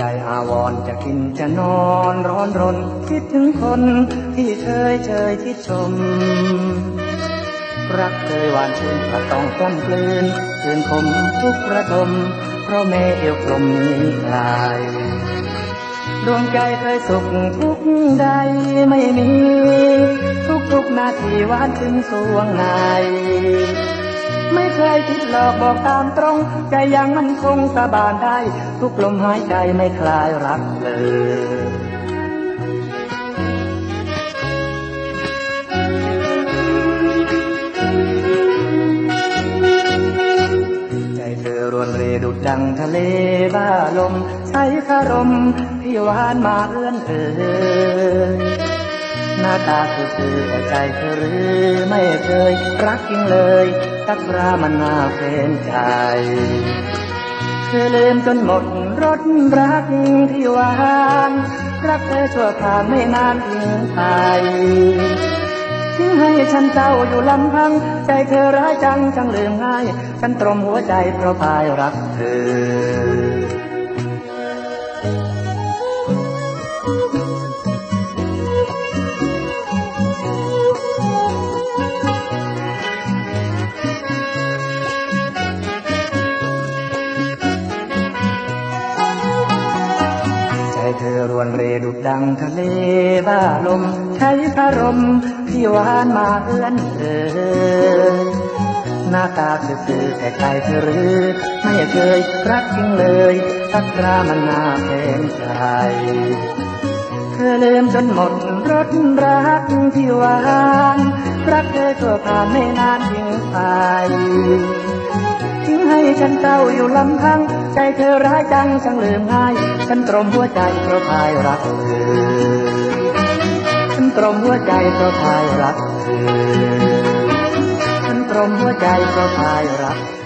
จอาวรจะกินจะนอนร้อนรน คิดถึงคนที่เคยเชยที่ชม รักเคยหวานชื่นก็ต้องกล้ำกลืนคืนคมทุกระทม เพราะแม่เอวกลมนี้คลายดวงใจเคยสุขทุกใดไม่มี ทุกทุกๆนาทีหวานถึงสวงในไม่ เคยคิดหลอกบอกตามตรง ใจยังมันคงสบานได้ ทุกลมหายใจไม่คลายรักเลยใจเธอรวนเรดุดดังทะเลบ้าลมใช้คารมที่หวานมาเอื้อนเอ่ย ตาคือคือแต่ใจเธอหรือไม่เคยรักจริงเลยสักรามันน่าเฟ้นใจเธอลืมจนหมดรสรักที่หวานรักเธอชั่วผ่านไม่นานทิ้งไปทิ้งให้ฉันเจ้าอยู่ลำพัง ใจเธอร้ายจังจังลืมง่าย ฉันตรมหัวใจเพราะพายรักเธอ ใจเธอรวนเรดุดดังทะเลบ้าลมใช้คารมที่หวานมาเอื้อนเอ่ยหน้าตาซื่อแต่ใจเธอรือไม่เคยรักจริงเลยสักครามันน่าแพงใจเธอลืมจนหมดรสรักที่หวาน รักเธอชั่วผ่านไม่นานทิ้งไป ฉันเศร้าอยู่ลำพัง ใจเธอร้ายจังช่างลืมง่าย ฉันตรมหัวใจเพราะพายรักเธอ ฉันตรมหัวใจเพราะพายรักเธอ ฉันตรมหัวใจเพราะพายรักเธ